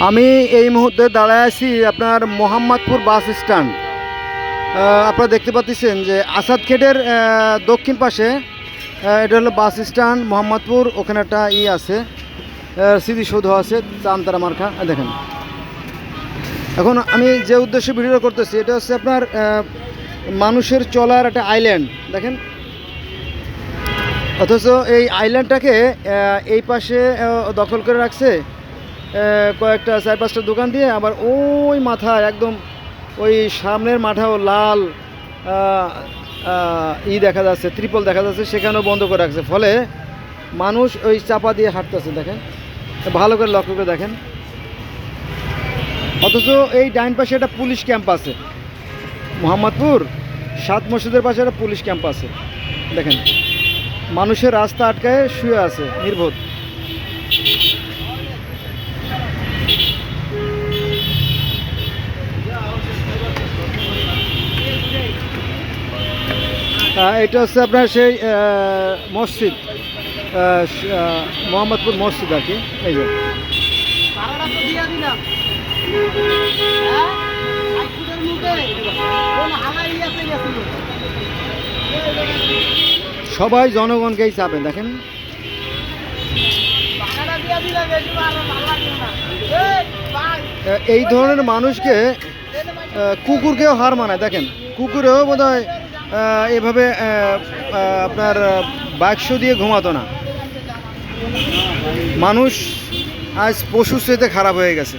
আমি এই মুহূর্তে দাঁড়ায় আছি আপনার মোহাম্মদপুর বাস স্ট্যান্ড। আপনারা দেখতে পাচ্ছেন যে আসাদ খেটের দক্ষিণ পাশে এটা হলো বাস স্ট্যান্ড মোহাম্মদপুর ওখানে একটা ই আছে স্মৃতিসৌধ আছে চান্তারা আহ, দেখেন। এখন আমি যে উদ্দেশ্যে ভিডিওটা করতেছি এটা হচ্ছে আপনার মানুষের চলার একটা আইল্যান্ড দেখেন। অথচ এই আইল্যান্ডটাকে এই পাশে দখল করে রাখছে কয়েকটা চার পাঁচটা দোকান দিয়ে আবার ওই মাথায় একদম ওই সামনের মাথাও লাল ই দেখা যাচ্ছে, ত্রিপল দেখা যাচ্ছে, সেখানেও বন্ধ করে রাখছে। ফলে মানুষ ওই চাপা দিয়ে হাঁটতেছে, দেখেন। ভালো করে লক্ষ্য করে দেখেন। অথচ এই ডাইন পাশে একটা পুলিশ ক্যাম্প আছে। মোহাম্মদপুর, সাত মসজিদের পাশে একটা পুলিশ ক্যাম্প আছে। দেখেন, মানুষের রাস্তা আটকায় শুয়ে আছে, নির্বোধ। এটা হচ্ছে আপনার সেই মসজিদ মোহাম্মদপুর মসজিদ আর কি। এই যে। হ্যাঁ? সবাই জনগণকেই চাপে দেখেন। এই ধরনের মানুষকে কুকুরকেও হার মানায় দেখেন। কুকুরেও বোধ হয় এভাবে আপনার বাক্স দিয়ে ঘুমাতো না। মানুষ আজ পশু শ্রেতে খারাপ হয়ে গেছে।